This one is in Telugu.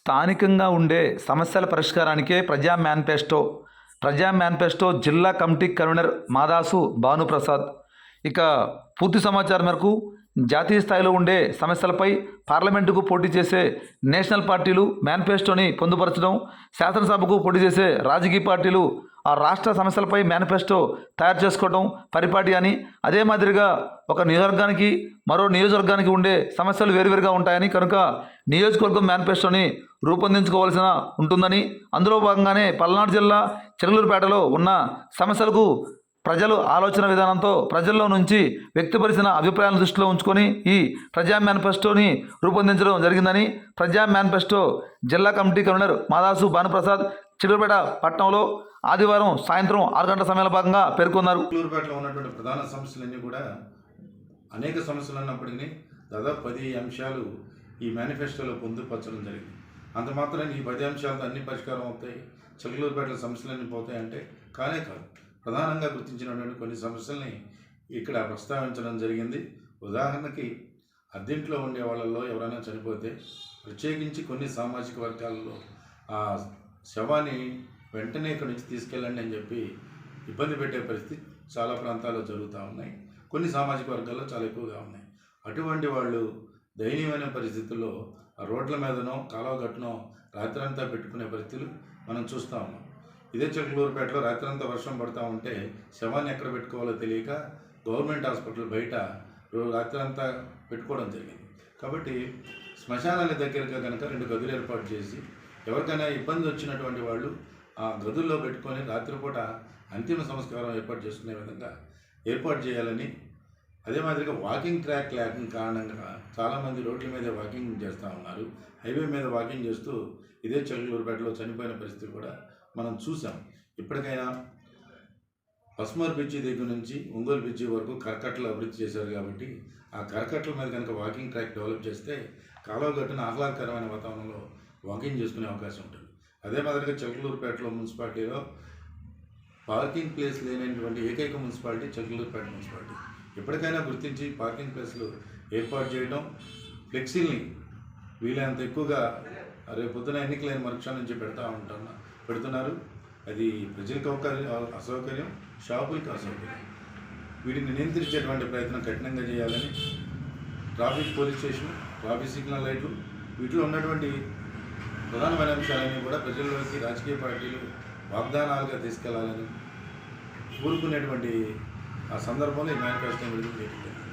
స్థానికంగా ఉండే సమస్యల పరిష్కారానికే ప్రజా మేనిఫెస్టో ప్రజా మేనిఫెస్టో జిల్లా కమిటీ కన్వీనర్ మాదాసు భానుప్రసాద్. ఇక పూర్తి సమాచారం మేరకు జాతీయ స్థాయిలో ఉండే సమస్యలపై పార్లమెంటుకు పోటీ చేసే నేషనల్ పార్టీలు మేనిఫెస్టోని పొందుపరచడం శాసనసభకు పోటీ చేసే రాజకీయ పార్టీలు ఆ రాష్ట్ర సమస్యలపై మేనిఫెస్టో తయారు చేసుకోవడం పరిపాటి అని అదే మాదిరిగా ఒక నియోజకవర్గానికి మరో నియోజకవర్గానికి ఉండే సమస్యలు వేరువేరుగా ఉంటాయని కనుక నియోజకవర్గం మేనిఫెస్టోని రూపొందించుకోవాల్సిన ఉంటుందని అందులో భాగంగానే పల్నాడు జిల్లా చిరలూరుపేటలో ఉన్న సమస్యలకు ప్రజలు ఆలోచన విధానంతో ప్రజల్లో నుంచి వ్యక్తపరిచిన అభిప్రాయాలను దృష్టిలో ఉంచుకొని ఈ ప్రజా మేనిఫెస్టోని రూపొందించడం జరిగిందని ప్రజా మేనిఫెస్టో జిల్లా కమిటీ కన్వీనర్ మాదాసు భానుప్రసాద్ చిలుపేట పట్టణంలో ఆదివారం సాయంత్రం ఆరు గంటల సమయంలో భాగంగా పేర్కొన్నారు. చిత్తూరుపేటలో ఉన్నటువంటి ప్రధాన సమస్యలన్నీ కూడా అనేక సమస్యలు ఉన్నప్పటికీ దాదాపు పది అంశాలు ఈ మేనిఫెస్టోలో పొందుపరచడం జరిగింది. అంత మాత్రం ఈ పది అంశాలతో అన్ని పరిష్కారం అవుతాయి. చిలకలూరుపేటలో సమస్యలన్నీ పోతాయి అంటే కానే కాదు. ప్రధానంగా గుర్తించినటువంటి కొన్ని సమస్యల్ని ఇక్కడ ప్రస్తావించడం జరిగింది. ఉదాహరణకి అద్దెంట్లో ఉండే వాళ్ళల్లో ఎవరైనా చనిపోతే ప్రత్యేకించి కొన్ని సామాజిక వర్గాలలో ఆ శవాన్ని వెంటనే ఇక్కడి నుంచి తీసుకెళ్ళండి అని చెప్పి ఇబ్బంది పెట్టే పరిస్థితి చాలా ప్రాంతాల్లో జరుగుతూ ఉన్నాయి. కొన్ని సామాజిక వర్గాల్లో చాలా ఎక్కువగా ఉన్నాయి. అటువంటి వాళ్ళు దయనీయమైన పరిస్థితుల్లో రోడ్ల మీదనో కాలువ గట్టునో రాత్రంతా పెట్టుకునే పరిస్థితులు మనం చూస్తూ ఉన్నాం. ఇదే చిలకలూరుపేటలో రాత్రంతా వర్షం పడతా ఉంటే శవాన్ని ఎక్కడ పెట్టుకోవాలో తెలియక గవర్నమెంట్ హాస్పిటల్ బయట రాత్రంతా పెట్టుకోవడం జరిగింది. కాబట్టి శ్మశానాల దగ్గరగా కనుక రెండు గదులు ఏర్పాటు చేసి ఎవరికైనా ఇబ్బంది వచ్చినటువంటి వాళ్ళు ఆ గదుల్లో పెట్టుకొని రాత్రిపూట అంతిమ సంస్కారం ఏర్పాటు చేసుకునే విధంగా ఏర్పాటు చేయాలని అదే మాదిరిగా వాకింగ్ ట్రాక్ లేకుండా కారణంగా చాలామంది రోడ్ల మీద వాకింగ్ చేస్తూ ఉన్నారు. హైవే మీద వాకింగ్ చేస్తూ ఇదే చెల్లూరుపేటలో చనిపోయిన పరిస్థితి కూడా మనం చూసాం. ఇప్పటికైనా పస్మర్ బ్రిడ్జి దగ్గర నుంచి ఒంగోలు బ్రిడ్జి వరకు కరకట్టలు అభివృద్ధి చేశారు కాబట్టి ఆ కరకట్టల మీద కనుక వాకింగ్ ట్రాక్ డెవలప్ చేస్తే కాలువ గట్టున ఆహ్లాదకరమైన వాతావరణంలో వాకింగ్ చేసుకునే అవకాశం ఉంటుంది. అదే మాదిరిగా చిలకలూరుపేటలో మున్సిపాలిటీలో పార్కింగ్ ప్లేస్ లేనటువంటి ఏకైక మున్సిపాలిటీ చిలకలూరుపేట మున్సిపాలిటీ. ఎప్పటికైనా గుర్తించి పార్కింగ్ ప్లేస్లు ఏర్పాటు చేయడం ఫ్లెక్సీల్ని వీలైనంత ఎక్కువగా రేపు పొద్దున ఎన్నికలైన మరుక్షణం నుంచి పెడతా ఉంటాను పెడుతున్నారు. అది ప్రజలకు అవకాశం అసౌకర్యం షాపులకు అసౌకర్యం. వీటిని నియంత్రించేటువంటి ప్రయత్నం కఠినంగా చేయాలని traffic police station traffic signal లైట్లు వీటిలో ఉన్నటువంటి ప్రధానమైన అంశాలన్నీ కూడా ప్రజల్లోకి రాజకీయ పార్టీలు వాగ్దానాలుగా తీసుకెళ్ళాలని కోరుకునేటువంటి ఆ సందర్భంలో ఈ మేనిఫెస్టో విడుదల చేయడం